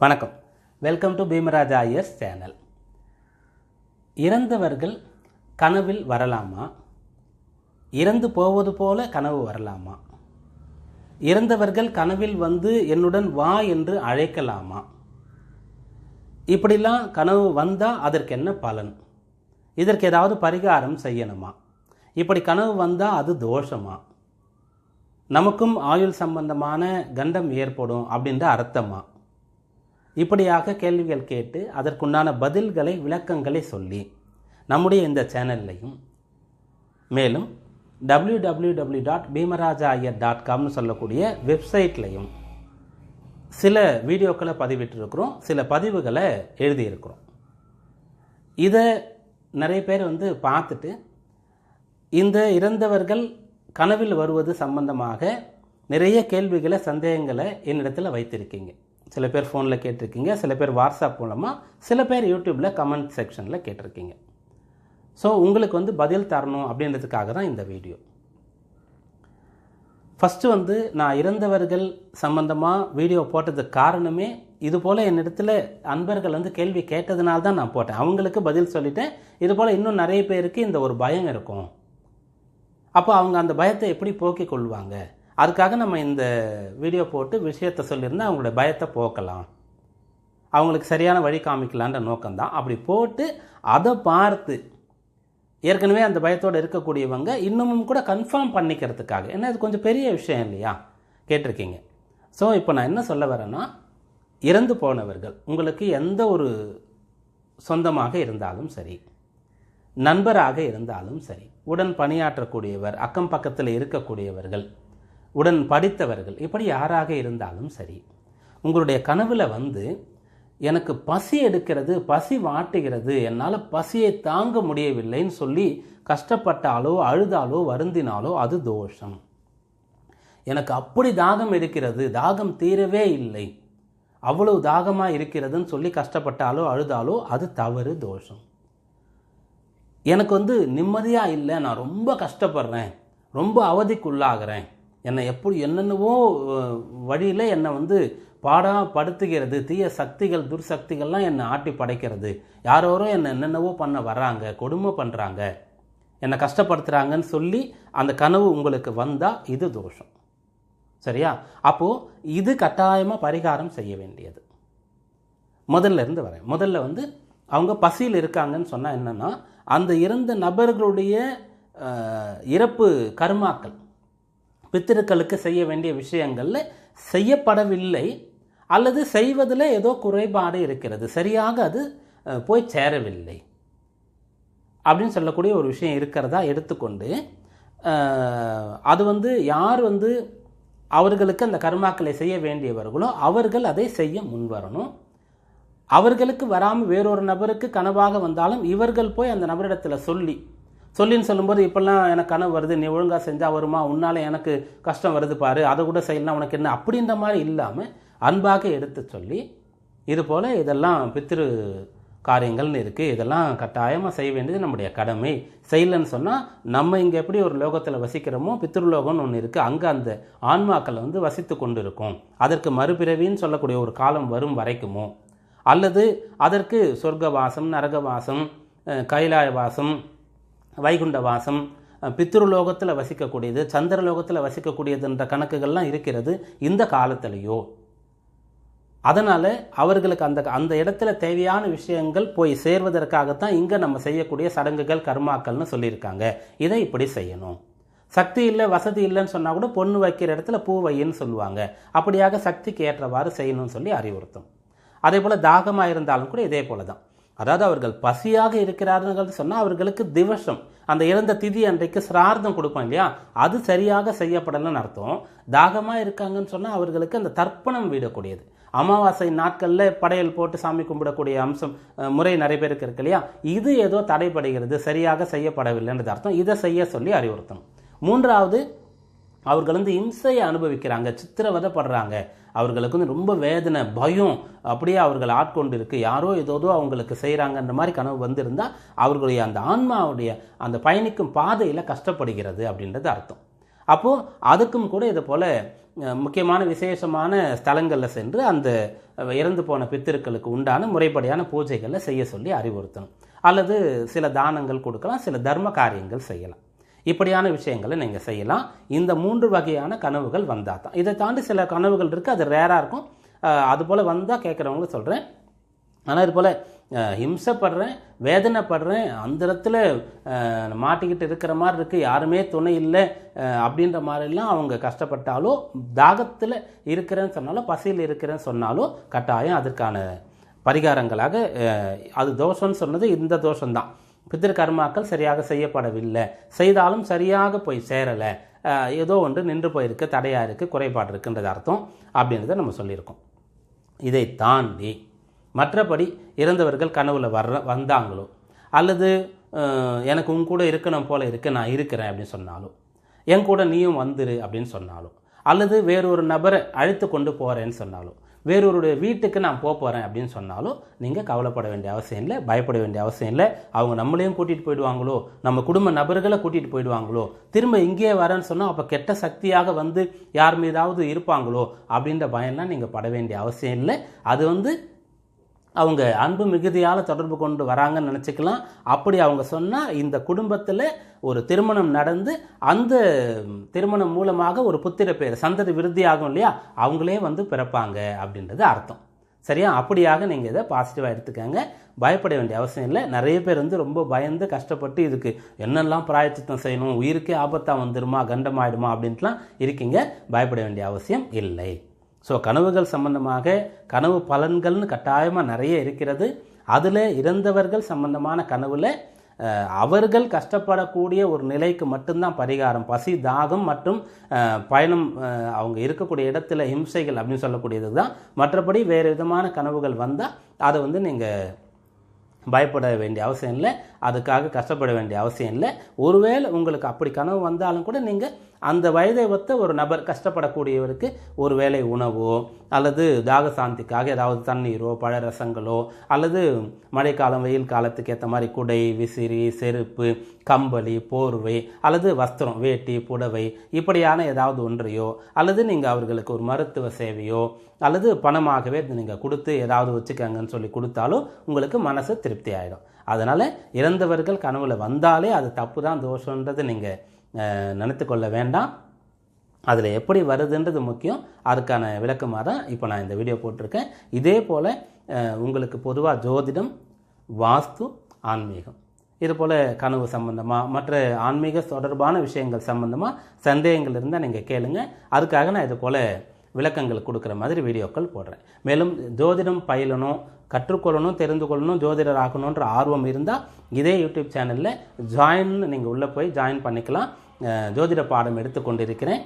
வணக்கம். Welcome to Bheemaraja Iyers channel இறந்தவர்கள் கனவில் வரலாமா? இறந்து போவது போல கனவு வரலாமா? இறந்தவர்கள் கனவில் வந்து என்னுடன் வா என்று அழைக்கலாமா? இப்படிலாம் கனவு வந்தால் அதற்கு என்ன பலன்? இதற்கு ஏதாவது பரிகாரம் செய்யணுமா? இப்படி கனவு வந்தால் அது தோஷமா? நமக்கும் ஆயுள் சம்பந்தமான கண்டம் ஏற்படும் அப்படின்ற அர்த்தமா? இப்படியாக கேள்விகள் கேட்டு அதற்குண்டான பதில்களை விளக்கங்களை சொல்லி நம்முடைய இந்த சேனல்லையும் மேலும் W W W dot Bheemaraja Iyer dot காம்னு சொல்லக்கூடிய வெப்சைட்லையும் சில வீடியோக்களை பதிவிட்டிருக்கிறோம் சில பதிவுகளை எழுதியிருக்கிறோம். இதை நிறைய பேர் வந்து பார்த்துட்டு இந்த இறந்தவர்கள் கனவில் வருவது சம்பந்தமாக நிறைய கேள்விகளை சந்தேகங்களை என்னிடத்தில் வைத்திருக்கீங்க. சில பேர் ஃபோனில் கேட்டிருக்கீங்க சில பேர் வாட்ஸ்அப் மூலமாக சில பேர் யூடியூப்பில் கமெண்ட் செக்ஷனில் கேட்டிருக்கீங்க. ஸோ உங்களுக்கு வந்து பதில் தரணும் அப்படின்றதுக்காக தான் இந்த வீடியோ ஃபஸ்ட்டு வந்து நான் இறந்தவர்கள் சம்பந்தமாக வீடியோ போட்டதுக்கு காரணமே இது போல் என்னிடத்துல அன்பர்கள் வந்து கேள்வி கேட்டதுனால தான் நான் போட்டேன். அவங்களுக்கு பதில் சொல்லிட்டேன். இது போல் இன்னும் நிறைய பேருக்கு இந்த ஒரு பயம் இருக்கும். அப்போ அவங்க அந்த பயத்தை எப்படி போக்கிக் கொள்வாங்க? அதுக்காக நம்ம இந்த வீடியோ போட்டு விஷயத்தை சொல்லியிருந்தால் அவங்களோட பயத்தை போக்கலாம். அவங்களுக்கு சரியான வழி காமிக்கலான்ற நோக்கம்தான். அப்படி போட்டு அதை பார்த்து ஏற்கனவே அந்த பயத்தோடு இருக்கக்கூடியவங்க இன்னமும் கூட கன்ஃபார்ம் பண்ணிக்கிறதுக்காக ஏன்னா இது கொஞ்சம் பெரிய விஷயம் இல்லையா? கேட்டிருக்கீங்க. ஸோ இப்போ நான் என்ன சொல்ல வரேன்னா இறந்து போனவர்கள் உங்களுக்கு எந்த ஒரு சொந்தமாக இருந்தாலும் சரி நண்பராக இருந்தாலும் சரி உடன் பணியாற்றக்கூடியவர் அக்கம் பக்கத்தில் இருக்கக்கூடியவர்கள் உடன் படித்தவர்கள் இப்படி யாராக இருந்தாலும் சரி உங்களுடைய கனவில் வந்து எனக்கு பசி எடுக்கிறது பசி வாட்டுகிறது என்னால் பசியை தாங்க முடியவில்லைன்னு சொல்லி கஷ்டப்பட்டாலோ அழுதாலோ வருந்தினாலோ அது தோஷம். எனக்கு அப்படி தாகம் எடுக்கிறது தாகம் தீரவே இல்லை. அவ்வளவு தாகமாக இருக்கிறதுன்னு சொல்லி கஷ்டப்பட்டாலோ அழுதாலோ அது தவறு தோஷம். எனக்கு வந்து நிம்மதியாக இல்லை நான் ரொம்ப கஷ்டப்படுறேன் ரொம்ப அவதிக்குள்ளாகிறேன். என்னை எப்படி என்னென்னவோ வழியில் என்னை வந்து பாடா படுத்துகிறது. தீய சக்திகள் துர்சக்திகள்லாம் என்னை ஆட்டி படைக்கிறது. யாரோரோ என்னை என்னென்னவோ பண்ண வர்றாங்க கொடுமை பண்ணுறாங்க என்னை கஷ்டப்படுத்துகிறாங்கன்னு சொல்லி அந்த கனவு உங்களுக்கு வந்தால் இது தோஷம். சரியா? அப்போது இது கட்டாயமாக பரிகாரம் செய்ய வேண்டியது. முதல்ல இருந்து வரேன். முதல்ல வந்து அவங்க பசியில் இருக்காங்கன்னு சொன்னால் என்னென்னா அந்த இறந்த நபர்களுடைய இறப்பு கர்மாக்கள். பித்திருக்களுக்கு செய்ய வேண்டிய விஷயங்களில் செய்யப்படவில்லை அல்லது செய்வதில் ஏதோ குறைபாடு இருக்கிறது. சரியாக அது போய் சேரவில்லை. அப்படின்னு சொல்லக்கூடிய ஒரு விஷயம் இருக்கிறதா எடுத்துக்கொண்டு அது வந்து யார் வந்து அவர்களுக்கு அந்த கர்மாக்களை செய்ய வேண்டியவர்களோ அவர்கள் அதை செய்ய முன்வரணும். அவர்களுக்கு வராமல் வேறொரு நபருக்கு கனவாக வந்தாலும் இவர்கள் போய் அந்த நபரிடத்தில் சொல்லி சொல்லின்னு சொல்லும்போது இப்போல்லாம் எனக்கு கனவு வருது. நீ ஒழுங்காக செஞ்சால் வருமா? உன்னால் எனக்கு கஷ்டம் வருது பாரு. அதை கூட செய்யலாம் உனக்கு என்ன? அப்படின்ற மாதிரி இல்லாமல் அன்பாக எடுத்து சொல்லி இது போல் இதெல்லாம் பித்திரு காரியங்கள்னு இருக்குது இதெல்லாம் கட்டாயமாக செய்ய வேண்டியது நம்முடைய கடமை. செய்யலைன்னு சொன்னால் நம்ம இங்கே எப்படி ஒரு லோகத்தில் வசிக்கிறோமோ பித்ருலோகம்னு ஒன்று இருக்குது அங்கே அந்த ஆன்மாக்கள் வந்து வசித்து கொண்டு இருக்கும் அதற்கு மறுபிறவின்னு சொல்லக்கூடிய ஒரு காலம் வரும் வரைக்குமோ? அல்லது அதற்கு சொர்க்கவாசம் நரகவாசம் கைலாய வாசம் வைகுண்ட வாசம் பித்ருலோகத்தில் வசிக்கக்கூடியது சந்திரலோகத்தில் வசிக்கக்கூடியதுன்ற கணக்குகள்லாம் இருக்கிறது இந்த காலத்திலேயோ. அதனால் அவர்களுக்கு அந்த அந்த இடத்துல தேவையான விஷயங்கள் போய் சேர்வதற்காகத்தான் இங்கே நம்ம செய்யக்கூடிய சடங்குகள் கர்மாக்கள்னு சொல்லியிருக்காங்க. இதை இப்படி செய்யணும். சக்தி இல்லை வசதி இல்லைன்னு சொன்னால் கூட பொண்ணு வைக்கிற இடத்துல பூ வையின்னு சொல்லுவாங்க. அப்படியாக சக்திக்கு ஏற்றவாறு செய்யணும்னு சொல்லி அறிவுறுத்தும். அதே போல் தாகமாக இருந்தாலும் கூட இதே போல தான் அதாவது அவர்கள் பசியாக இருக்கிறார்கள் சொன்னால் அவர்களுக்கு திவசம். அந்த இறந்த திதி அன்றைக்கு சிரார்த்தம் கொடுப்போம் இல்லையா? அது சரியாக செய்யப்படலன்னு அர்த்தம். தாகமாக இருக்காங்கன்னு சொன்னால் அவர்களுக்கு அந்த தர்ப்பணம் விடக்கூடியது. அமாவாசை நாட்களில் படையல் போட்டு சாமி கும்பிடக்கூடிய அம்சம் முறை நிறைய பேருக்கு இருக்கு இல்லையா? இது ஏதோ தடைப்படுகிறது சரியாக செய்யப்படவில்லைன்றது அர்த்தம். இதை செய்ய சொல்லி அறிவுறுத்தணும். மூன்றாவது அவர்கள் வந்து இம்சையை அனுபவிக்கிறாங்க சித்திரவதைப்படுறாங்க அவர்களுக்கு வந்து ரொம்ப வேதனை பயம் அப்படியே அவர்கள் ஆட்கொண்டு இருக்கு யாரோ ஏதோதோ அவங்களுக்கு செய்கிறாங்கன்ற மாதிரி கனவு வந்திருந்தால் அவர்களுடைய அந்த ஆன்மாவுடைய அந்த பயணிக்கும் பாதையில் கஷ்டப்படுகிறது அப்படின்றது அர்த்தம். அப்போது அதுக்கும் கூட இது போல் முக்கியமான விசேஷமான ஸ்தலங்களில் சென்று அந்த இறந்து போன பித்திருக்களுக்கு உண்டான முறைப்படியான பூஜைகளை செய்ய சொல்லி அறிவுறுத்தணும். அல்லது சில தானங்கள் கொடுக்கலாம் சில தர்ம காரியங்கள் செய்யலாம். இப்படியான விஷயங்களை நீங்கள் செய்யலாம். இந்த மூன்று வகையான கனவுகள் வந்தால் தான். இதை தாண்டி சில கனவுகள் இருக்குது அது ரேராக இருக்கும். அதுபோல் அது போல் வந்தால் கேட்குறவங்களும் சொல்கிறேன் ஆனால் இது போல் ஹிம்சப்படுறேன் வேதனைப்படுறேன் அந்த இடத்துல மாட்டிக்கிட்டு இருக்கிற மாதிரி இருக்குது யாருமே துணை இல்லை அப்படின்ற மாதிரிலாம் அவங்க கஷ்டப்பட்டாலோ தாகத்தில் இருக்கிறேன்னு சொன்னாலோ பசியில் இருக்கிறேன்னு சொன்னாலோ கட்டாயம் அதற்கான பரிகாரங்களாக அது தோஷம்னு சொன்னது இந்த தோஷம்தான். பித்திருக்கர்மாக்கள் சரியாக செய்யப்படவில்லை. செய்தாலும் சரியாக போய் சேரலை. ஏதோ ஒன்று நின்று போயிருக்கு தடையாக இருக்குது குறைபாடு இருக்குன்றது அர்த்தம் அப்படின்றத நம்ம சொல்லியிருக்கோம். இதை தாண்டி மற்றபடி இறந்தவர்கள் கனவுல வர்ற வந்தாங்களோ அல்லது எனக்கு உன் கூட இருக்கணும் போல இருக்கு நான் இருக்கிறேன் அப்படின்னு சொன்னாலும் என் கூட நீயும் வந்துரு அப்படின்னு சொன்னாலும் அல்லது வேறொரு நபரை அழைத்து கொண்டு போகிறேன்னு சொன்னாலும் வேறொருடைய வீட்டுக்கு நான் போக போகிறேன் அப்படின்னு சொன்னாலும் நீங்கள் கவலைப்பட வேண்டிய அவசியம் இல்லை பயப்பட வேண்டிய அவசியம் இல்லை. அவங்க நம்மளையும் கூட்டிகிட்டு போயிடுவாங்களோ நம்ம குடும்ப நபர்களை கூட்டிகிட்டு போயிடுவாங்களோ திரும்ப இங்கேயே வரேன்னு சொன்னால் அப்போ கெட்ட சக்தியாக வந்து யார் மீதாவது இருப்பாங்களோ அப்படின்ற பயம்லாம் நீங்கள் பட வேண்டிய அவசியம் இல்லை. அது வந்து அவங்க அன்பு மிகுதியால் தொடர்பு கொண்டு வராங்கன்னு நினச்சிக்கலாம். அப்படி அவங்க சொன்னால் இந்த குடும்பத்தில் ஒரு திருமணம் நடந்து அந்த திருமணம் மூலமாக ஒரு புத்திர பேர் சந்ததி விருத்தி ஆகும் இல்லையா? அவங்களே வந்து பிறப்பாங்க அப்படின்றது அர்த்தம். சரியா? அப்படியாக நீங்கள் இதை பாசிட்டிவாக எடுத்துக்கங்க. பயப்பட வேண்டிய அவசியம் இல்லை. நிறைய பேர் வந்து ரொம்ப பயந்து கஷ்டப்பட்டு இதுக்கு என்னெல்லாம் பிராயச்சித்தம் செய்யணும்? உயிருக்கே ஆபத்தாக வந்துடுமா கண்டமாயிடுமா? அப்படின்ட்டுலாம் இருக்கீங்க. பயப்பட வேண்டிய அவசியம் இல்லை. ஸோ கனவுகள் சம்பந்தமாக கனவு பலன்கள்னு கட்டாயமாக நிறைய இருக்கிறது. அதில் இறந்தவர்கள் சம்பந்தமான கனவில் அவர்கள் கஷ்டப்படக்கூடிய ஒரு நிலைக்கு மட்டும்தான் பரிகாரம். பசி தாகம் மற்றும் பயணம் அவங்க இருக்கக்கூடிய இடத்துல ஹிம்சைகள் அப்படின்னு சொல்லக்கூடியது தான். மற்றபடி வேறு விதமான கனவுகள் வந்தால் அதை வந்து நீங்கள் பயப்பட வேண்டிய அவசியம் இல்லை. அதுக்காக கஷ்டப்பட வேண்டிய அவசியம் இல்லை. ஒருவேளை உங்களுக்கு அப்படி கனவு வந்தாலும் கூட நீங்கள் அந்த வயதை ஒத்த ஒரு நபர் கஷ்டப்படக்கூடியவருக்கு ஒரு வேளை உணவோ அல்லது தாக சாந்திக்காக ஏதாவது தண்ணீரோ பழரசங்களோ அல்லது மழைக்காலம் வெயில் காலத்துக்கு ஏற்ற மாதிரி குடை விசிறி செருப்பு கம்பளி போர்வை அல்லது வஸ்திரம் வேட்டி புடவை இப்படியான ஏதாவது ஒன்றையோ அல்லது நீங்கள் அவர்களுக்கு ஒரு மருத்துவ சேவையோ அல்லது பணமாகவே நீங்கள் கொடுத்து ஏதாவது வச்சுக்கங்கன்னு சொல்லி கொடுத்தாலும் உங்களுக்கு மனசு திருப்தி ஆகிடும் அதனால் இறந்தவர்கள் கனவுல வந்தாலே அது தப்பு தான் தோஷன்றதை நீங்கள் நினைத்து கொள்ள வேண்டாம். அதில் எப்படி வருதுன்றது முக்கியம். அதுக்கான விளக்கமாக தான் இப்போ நான் இந்த வீடியோ போட்டிருக்கேன். இதே போல் உங்களுக்கு பொதுவாக ஜோதிடம் வாஸ்து ஆன்மீகம். இது போல் கனவு சம்பந்தமாக மற்ற ஆன்மீக தொடர்பான விஷயங்கள் சம்பந்தமாக சந்தேகங்கள் இருந்தால் நீங்கள் கேளுங்கள் அதுக்காக நான் இது போல் விளக்கங்கள் கொடுக்குற மாதிரி வீடியோக்கள் போடுறேன். மேலும் ஜோதிடம் பயிலணும் கற்றுக்கொள்ளணும் தெரிந்து கொள்ளணும் ஜோதிடர் ஆகணுன்ற ஆர்வம் இருந்தால் இதே யூடியூப் சேனலில் ஜாயின் நீங்கள் உள்ளே போய் ஜாயின் பண்ணிக்கலாம். ஜோதிட பாடம் எடுத்துக்கொண்டு இருக்கிறேன்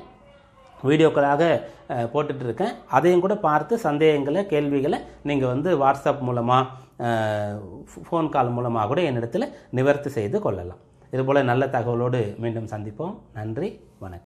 வீடியோக்களாக அஹ், போட்டுட்டு இருக்கேன். அதையும் கூட பார்த்து சந்தேகங்களை கேள்விகளை நீங்கள் வந்து வாட்ஸ்அப் மூலமாக ஃபோன் கால் மூலமாக கூட என்னிடத்தில் நிவர்த்தி செய்து கொள்ளலாம். இதுபோல் நல்ல தகவலோடு மீண்டும் சந்திப்போம். நன்றி வணக்கம்.